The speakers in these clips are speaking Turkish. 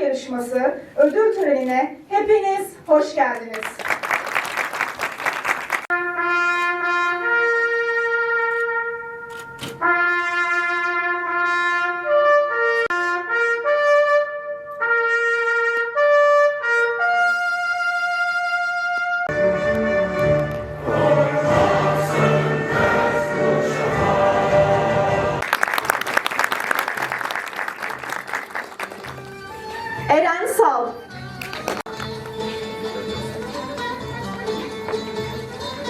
Yarışması ödül törenine hepiniz hoş geldiniz.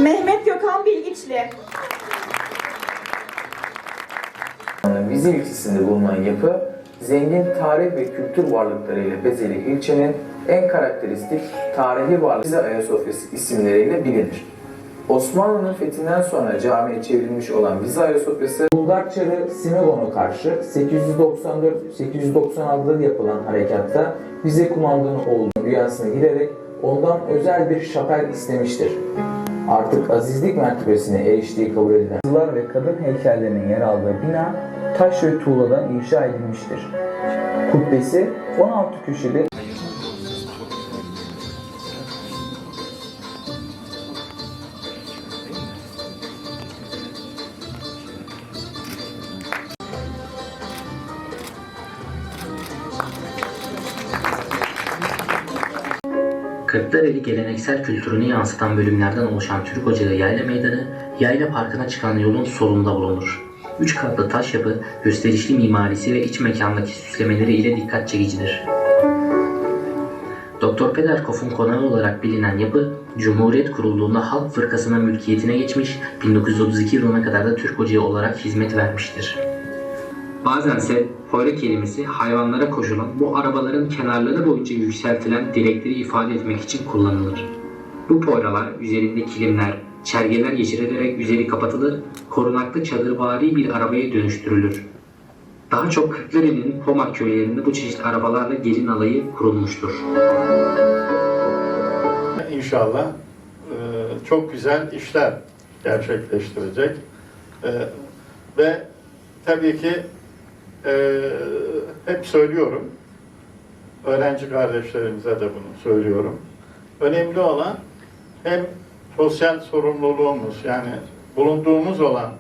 Mehmet Gökhan Bilgiçli. Vize ilçesinde bulunan yapı, zengin tarih ve kültür varlıklarıyla bezeli ilçenin en karakteristik tarihi varlığı Vize Ayasofya'sı isimleriyle bilinir. Osmanlı'nın fethinden sonra camiye çevrilmiş olan Vize Ayasofya'sı, Bulgar Çarı Simeon'a karşı 894-896'da yapılan harekatta Vize kumandanı olduğunu rüyasına girerek ondan özel bir şapel istemiştir. Artık azizlik mertebesine eriştiği kabul edilen kızlar ve kadın heykellerinin yer aldığı bina taş ve tuğladan inşa edilmiştir. Kubbesi 16 köşeli Kırklareli geleneksel kültürünü yansıtan bölümlerden oluşan Türk Ocağı Yayla Meydanı, Yayla Parkı'na çıkan yolun solunda bulunur. Üç katlı taş yapı, gösterişli mimarisi ve iç mekandaki süslemeleri ile dikkat çekicidir. Doktor Pederkof'un konağı olarak bilinen yapı, Cumhuriyet kurulduğunda Halk Fırkası'nın mülkiyetine geçmiş, 1932 yılına kadar da Türk Ocağı olarak hizmet vermiştir. Bazense poyra kelimesi hayvanlara koşulan bu arabaların kenarları boyunca yükseltilen direkleri ifade etmek için kullanılır. Bu poyralar üzerinde kilimler, çergeler geçirilerek üzeri kapatılır, korunaklı çadırvari bir arabaya dönüştürülür. Daha çok Kırklareli'nin Pomak köylerinde bu çeşit arabalarla gelin alayı kurulmuştur. İnşallah e, çok güzel işler gerçekleştirecek. E, Ve tabii ki e, hep söylüyorum, öğrenci kardeşlerimize de bunu söylüyorum. Önemli olan hem sosyal sorumluluğumuz yani bulunduğumuz olan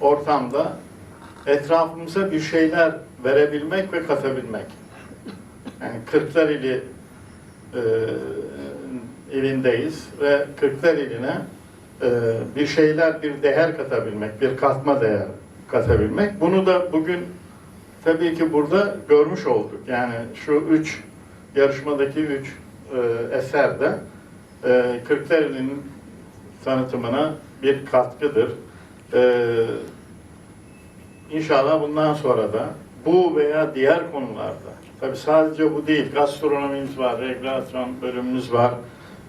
ortamda etrafımıza bir şeyler verebilmek ve katabilmek. Yani Kırklareli e, ilindeyiz ve Kırklar iline e, bir şeyler, bir değer katabilmek, bir katma değer katabilmek. Bunu da bugün tabii ki burada görmüş olduk. Yani şu üç yarışmadaki üç e, eser de e, Kırklareli'nin tanıtımına bir katkıdır. E, İnşallah bundan sonra da bu veya diğer konularda, tabi sadece bu değil, gastronomimiz var, regülasyon bölümümüz var,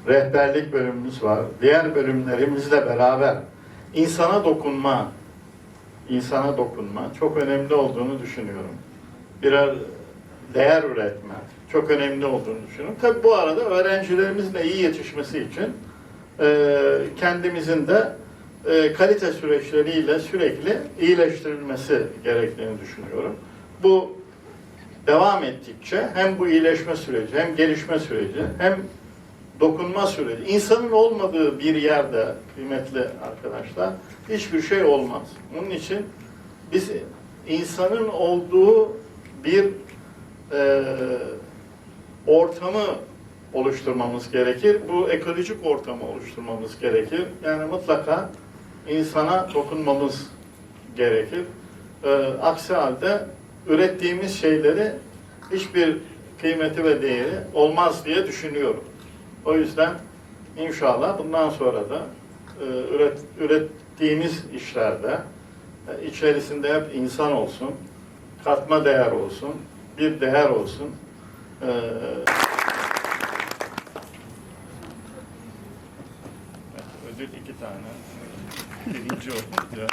rehberlik bölümümüz var, diğer bölümlerimizle beraber insana dokunma, insana dokunma çok önemli olduğunu düşünüyorum. Birer değer üretme çok önemli olduğunu düşünüyorum. Tabi bu arada öğrencilerimizin de iyi yetişmesi için e, kendimizin de e, kalite süreçleriyle sürekli iyileştirilmesi gerektiğini düşünüyorum. Bu devam ettikçe hem bu iyileşme süreci, hem gelişme süreci, hem dokunma süreci, insanın olmadığı bir yerde kıymetli arkadaşlar hiçbir şey olmaz. Onun için biz insanın olduğu bir e, ortamı oluşturmamız gerekir. Bu ekolojik ortamı oluşturmamız gerekir. Yani mutlaka insana dokunmamız gerekir. Ee, aksi halde ürettiğimiz şeyleri hiçbir kıymeti ve değeri olmaz diye düşünüyorum. O yüzden inşallah bundan sonra da e, üret, ürettiğimiz işlerde e, içerisinde hep insan olsun, katma değer olsun, bir değer olsun. Ee, ödül iki tane. Birinci oldu.